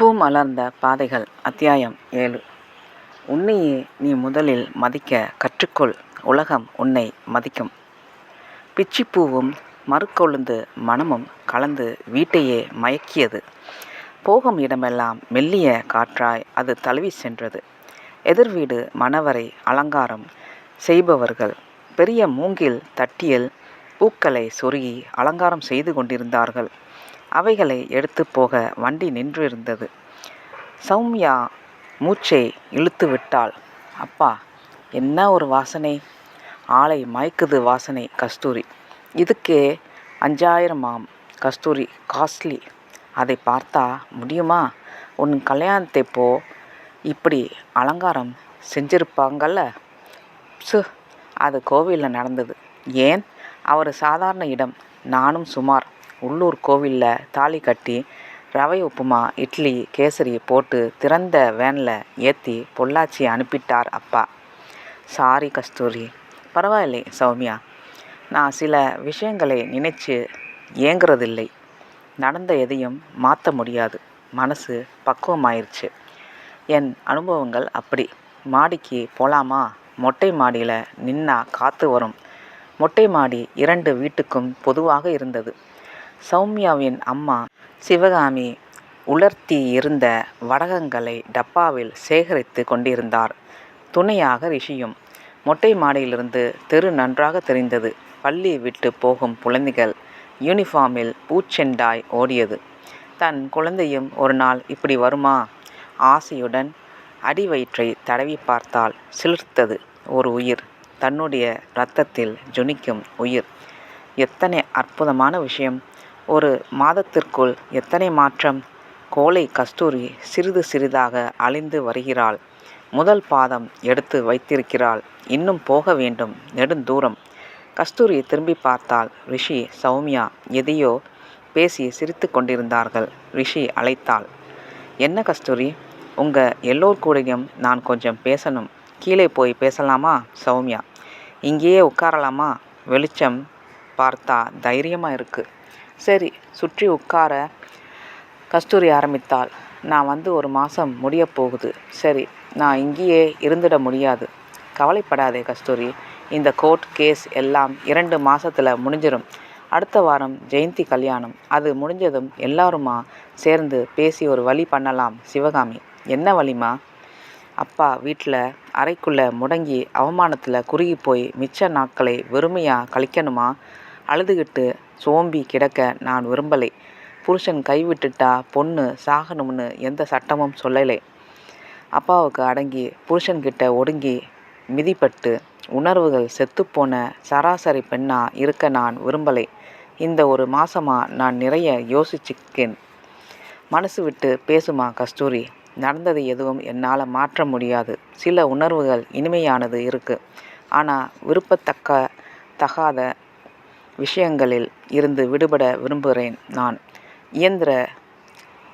பூ மலர்ந்த பாதைகள். அத்தியாயம் ஏழு. உன்னையே நீ முதலில் மதிக்க கற்றுக்கொள். உலகம் உன்னை மதிக்கும். பிச்சிப்பூவும் மறுக்கொழுந்து மனமும் கலந்து வீட்டையே மயக்கியது. போகும் இடமெல்லாம் மெல்லிய காற்றாய் அது தழுவி சென்றது. எதிர் வீடு மணவரை அலங்காரம் செய்பவர்கள். பெரிய மூங்கில் தட்டியில் பூக்களை சொருகி அலங்காரம் செய்து கொண்டிருந்தார்கள். அவைகளை எடுத்து போக வண்டி நின்றிருந்தது. சௌமியா மூச்சை இழுத்து விட்டாள். அப்பா என்ன ஒரு வாசனை? ஆளை மயக்குது வாசனை கஸ்தூரி. இதுக்கே அஞ்சாயிரமாம் கஸ்தூரி காஸ்ட்லி. அதை பார்த்தா முடியுமா? உன் கல்யாணத்தை போ. இப்படி அலங்காரம் செஞ்சிருப்பாங்கல்ல? சு அது கோவிலில் நடந்தது. ஏன்? அவர் சாதாரண இடம். நானும் சுமார். உள்ளூர் கோவிலில் தாலி கட்டி ரவை உப்புமா இட்லி கேசரி போட்டு திறந்த வேனில் ஏற்றி பொள்ளாச்சி அனுப்பிட்டார் அப்பா. சாரி கஸ்தூரி. பரவாயில்லை சௌமியா. நான் சில விஷயங்களை நினைச்சு ஏங்குறதில்லை. நடந்த எதையும் மாற்ற முடியாது. மனசு பக்குவமாயிருச்சு. என் அனுபவங்கள் அப்படி. மாடிக்கு போலாமா? மொட்டை மாடியில் நின்னா காற்று வரும். மொட்டை மாடி இரண்டு வீட்டுக்கும் பொதுவாக இருந்தது. சௌமியாவின் அம்மா சிவகாமி உலர்த்தி இருந்த வடகங்களை டப்பாவில் சேகரித்து கொண்டிருந்தார். துணையாக ரிஷியும். மொட்டை மாடியிலிருந்து தெரு நன்றாக தெரிந்தது. பள்ளி விட்டு போகும் குழந்தைகள் யூனிஃபார்மில் பூச்செண்டாய் ஓடியது. தன் குழந்தையும் ஒரு நாள் இப்படி வருமா? ஆசையுடன் அடிவயிற்றை தடவி பார்த்தால் சிலிர்த்தது ஒரு உயிர். தன்னுடைய இரத்தத்தில் ஜொனிக்கும் உயிர். எத்தனை அற்புதமான விஷயம். ஒரு மாதத்திற்குள் எத்தனை மாற்றம்? கோலை கஸ்தூரி சிறிது சிறிதாக அழிந்து வருகிறாள். முதல் பாதம் எடுத்து வைத்திருக்கிறாள். இன்னும் போக வேண்டும். நெடுந்தூரம். கஸ்தூரி திரும்பி பார்த்தால் ரிஷி சௌமியா எதையோ பேசி சிரித்து கொண்டிருந்தார்கள். ரிஷி அழைத்தாள். என்ன கஸ்தூரி? உங்கள் எல்லோர் கூடயும் நான் கொஞ்சம் பேசணும். கீழே போய் பேசலாமா சௌமியா? இங்கேயே உட்காரலாமா? வெளிச்சம் பார்த்தா தைரியமாக இருக்குது சரி சுற்றி உட்கார கஸ்தூரி ஆரம்பித்தாள். நான் வந்து ஒரு மாதம் முடிய போகுது. சரி நான் இங்கேயே இருந்துட முடியாது. கவலைப்படாதே கஸ்தூரி. இந்த கோர்ட் கேஸ் எல்லாம் இரண்டு மாதத்தில் முடிஞ்சிடும் அடுத்த வாரம் ஜெயந்தி கல்யாணம். அது முடிஞ்சதும் எல்லாருமா சேர்ந்து பேசி ஒரு வழி பண்ணலாம் சிவகாமி. என்ன வழிமா அப்பா வீட்டில் அறைக்குள்ளே முடங்கி அவமானத்தில் குறுகி போய் மிச்ச நாட்களை வெறுமையாக கழிக்கணுமா? அழுதுகிட்டு சோம்பி கிடக்க நான் விரும்பலை. புருஷன் கைவிட்டுட்டா பொண்ணு சாகணும்னு எந்த சட்டமும் சொல்லலை. அப்பாவுக்கு அடங்கி புருஷன்கிட்ட ஒடுங்கி மிதிப்பட்டு உணர்வுகள் செத்துப்போன சராசரி பெண்ணா இருக்க நான் விரும்பலை. இந்த ஒரு மாசமாக நான் நிறைய யோசிச்சுக்கேன் மனசு விட்டு பேசுமா கஸ்தூரி? நடந்தது எதுவும் என்னால் மாற்ற முடியாது. சில உணர்வுகள் இனிமையானது இருக்குது ஆனால் விருப்பத்தக்க தகாத விஷயங்களில் இருந்து விடுபட விரும்புகிறேன் நான். இயந்திர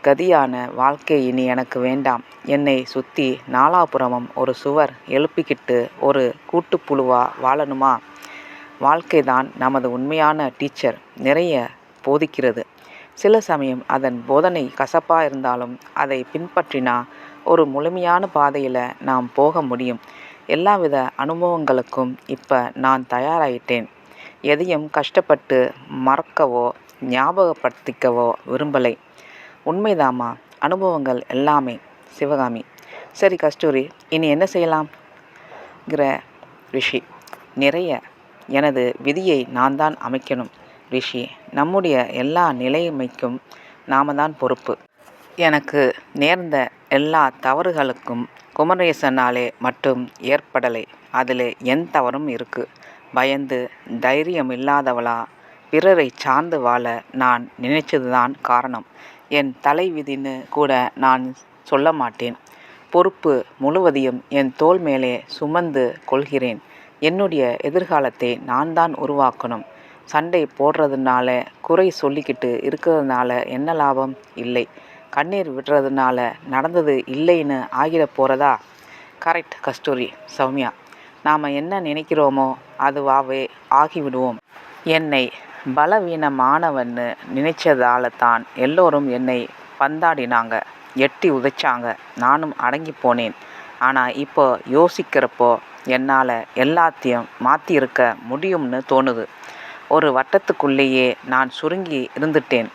கதியான வாழ்க்கை இனி எனக்கு வேண்டாம். என்னை சுற்றி நாலாபுறமும் ஒரு சுவர் எழுப்பிக்கிட்டு ஒரு கூட்டுப்புழுவா வாழணுமா? வாழ்க்கை தான் நமது உண்மையான டீச்சர் நிறைய போதிக்கிறது. சில சமயம் அதன் போதனை கசப்பாக இருந்தாலும் அதை பின்பற்றினா ஒரு முழுமையான பாதையில் நாம் போக முடியும். எல்லாவித அனுபவங்களுக்கும் இப்போ நான் தயாராகிட்டேன் எதையும் கஷ்டப்பட்டு மறக்கவோ ஞாபகப்படுத்திக்கவோ விரும்பலை. உண்மைதாமா அனுபவங்கள் எல்லாமே சிவகாமி. சரி கஸ்தூரி இனி என்ன செய்யலாம்ங்கிற ரிஷி நிறைய எனது விதியை நான் தான் அமைக்கணும். ரிஷி நம்முடைய எல்லா நிலைமைக்கும் நாம தான் பொறுப்பு. எனக்கு நேர்ந்த எல்லா தவறுகளுக்கும் குமரேசனாலே மட்டும் ஏற்படலை. அதில் என் தவறும் இருக்குது பயந்து தைரியம் இல்லாதவளா பிறரை சார்ந்து வாழ நான் நினைச்சதுதான் காரணம். என் தலை விதின்னு கூட நான் சொல்ல மாட்டேன். பொறுப்பு முழுவதையும் என் தோல் மேலே சுமந்து கொள்கிறேன். என்னுடைய எதிர்காலத்தை நான் தான் உருவாக்கணும். சண்டை போடுறதுனால குறை சொல்லிக்கிட்டு இருக்கிறதுனால என்ன லாபம்? இல்லை. கண்ணீர் விடுறதுனால நடந்தது இல்லைன்னு ஆகிட போகிறதா கரெக்ட் கஸ்தூரி சௌமியா. நாம் என்ன நினைக்கிறோமோ அதுவாகவே ஆகிவிடுவோம். என்னை பலவீனமானவன்னு நினைச்சதால தான் எல்லோரும் என்னை பந்தாடினாங்க எட்டி உதைச்சாங்க. நானும் அடங்கி போனேன். ஆனால் இப்போ யோசிக்கிறப்போ என்னால் எல்லாத்தையும் மாற்றியிருக்க முடியும்னு தோணுது. ஒரு வட்டத்துக்குள்ளேயே நான் சுருங்கி இருந்துட்டேன்.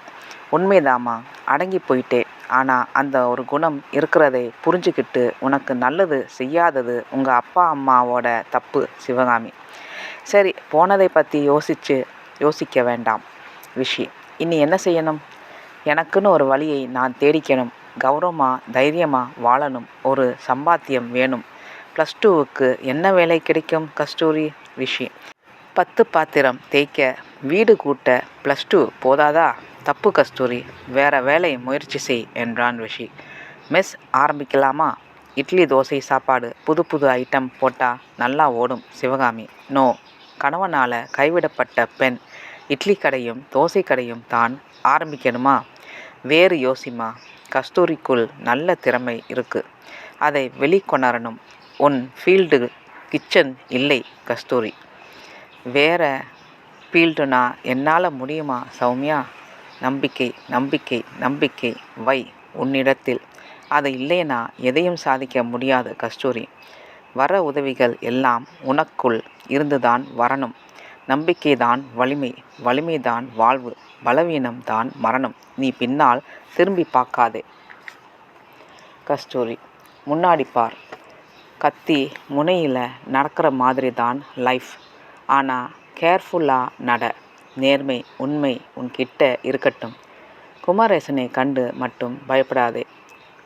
உண்மைதாம்மா அடங்கி போயிட்டேன். ஆனால் அந்த ஒரு குணம் இருக்கிறதை புரிஞ்சுக்கிட்டு உனக்கு நல்லது செய்யாதது உங்கள் அப்பா அம்மாவோட தப்பு சிவகாமி. சரி போனதை பற்றி யோசித்து யோசிக்க வேண்டாம் விஷி இனி என்ன செய்யணும்? எனக்குன்னு ஒரு வழியை நான் தேடிக்கணும். கௌரவமாக தைரியமாக வாழணும். ஒரு சம்பாத்தியம் வேணும். ப்ளஸ் டூவுக்கு என்ன வேலை கிடைக்கும் கஸ்தூரி? விஷி பத்து பாத்திரம் தேய்க்க வீடு கூட்ட ப்ளஸ் டூ போதாதா? தப்பு கஸ்தூரி வேற வேலை முயற்சி செய் என்றான் ரிஷி. மெஸ் ஆரம்பிக்கலாமா? இட்லி தோசை சாப்பாடு புது புது ஐட்டம் போட்டால் நல்லா ஓடும் சிவகாமி. நோ கணவனால் கைவிடப்பட்ட பெண் இட்லி கடையும் தோசை கடையும் தான் ஆரம்பிக்கணுமா? வேறு யோசிமா கஸ்தூரிக்குள் நல்ல திறமை இருக்குது அதை வெளிக்கொணரணும். உன் ஃபீல்டு கிச்சன் இல்லை கஸ்தூரி. வேற ஃபீல்டுனா என்னால் முடியுமா சௌமியா? நம்பிக்கை நம்பிக்கை நம்பிக்கை வை உன்னிடத்தில். அது இல்லைனா எதையும் சாதிக்க முடியாது கஸ்தூரி. வர உதவிகள் எல்லாம் உனக்குள் இருந்துதான் வரணும். நம்பிக்கைதான் வலிமை வலிமைதான் வாழ்வு பலவீனம் தான் மரணம். நீ பின்னால் திரும்பி பார்க்காதே. கஸ்தூரி முன்னாடி பார். கத்தி முனையில் நடக்கிற மாதிரி தான் லைஃப் ஆனால் கேர்ஃபுல்லாக நட. நேர்மை உண்மை உன்கிட்ட இருக்கட்டும். குமாரேசனை கண்டு மட்டும் பயப்படாதே.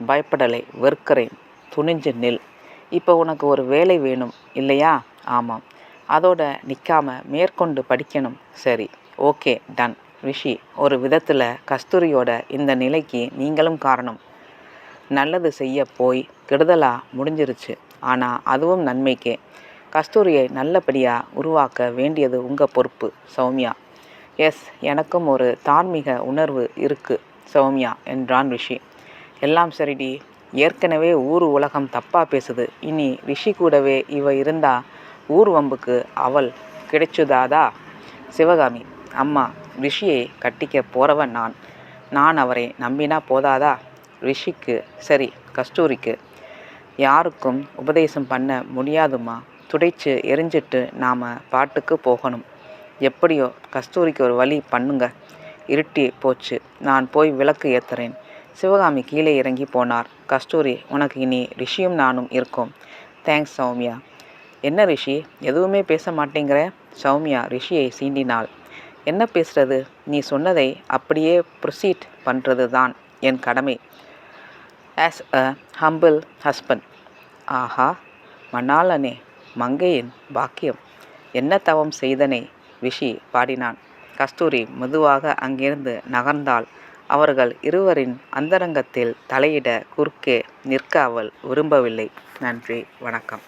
பயப்படலை வெறுக்கிறேன். துணிஞ்சு நில். இப்போ உனக்கு ஒரு வேலை வேணும் இல்லையா? ஆமாம். அதோட நிற்காம மேற்கொண்டு படிக்கணும். சரி ஓகே டன். ரிஷி ஒரு விதத்தில் கஸ்தூரியோட இந்த நிலைக்கு நீங்களும் காரணம். நல்லது செய்ய போய் கெடுதலாக முடிஞ்சிருச்சு. ஆனால் அதுவும் நன்மைக்கே. கஸ்தூரியை நல்லபடியாக உருவாக்க வேண்டியது உங்கள் பொறுப்பு சௌமியா. எஸ் எனக்கும் ஒரு தார்மீக உணர்வு இருக்குது சௌமியா என்றான் ரிஷி. எல்லாம் சரிடி. ஏற்கனவே ஊர் உலகம் தப்பாக பேசுது. இனி ரிஷி கூடவே இவ இருந்தா ஊர் வம்புக்கு அவள் கிடைச்சுதாதா? சிவகாமி அம்மா ரிஷியை கட்டிக்க போறவன் நான். நான் அவரை நம்பினா போதாதா? ரிஷிக்கு சரி கஸ்தூரிக்கு. யாருக்கும் உபதேசம் பண்ண முடியாதுமா துடைச்சு எரிஞ்சிட்டு நாம் பாட்டுக்கு போகணும். எப்படியோ கஸ்தூரிக்கு ஒரு வழி பண்ணுங்க. இருட்டி போச்சு. நான் போய் விளக்கு ஏத்துறேன். சிவகாமி கீழே இறங்கி போனார். கஸ்தூரி உனக்கு இனி ரிஷியும் நானும் இருக்கோம். தேங்க்ஸ் சௌமியா. என்ன ரிஷி? எதுவுமே பேச மாட்டேங்கிற? சௌமியா ரிஷியை சீண்டினாள். என்ன பேசுறது? நீ சொன்னதை அப்படியே ப்ரொசீட் பண்ணுறது தான் என் கடமை. ஆஸ் அ ஹம்பிள் ஹஸ்பண்ட் ஆஹா மணாலனே மங்கையின் பாக்கியம். என்ன தவம் செய்தனை? விஷி பாடினான். கஸ்தூரி மெதுவாக அங்கிருந்து நகர்ந்தாள். அவர்கள் இருவரின் அந்தரங்கத்தில் தலையிட குறுக்கே நிற்க அவள் விரும்பவில்லை. நன்றி. வணக்கம்.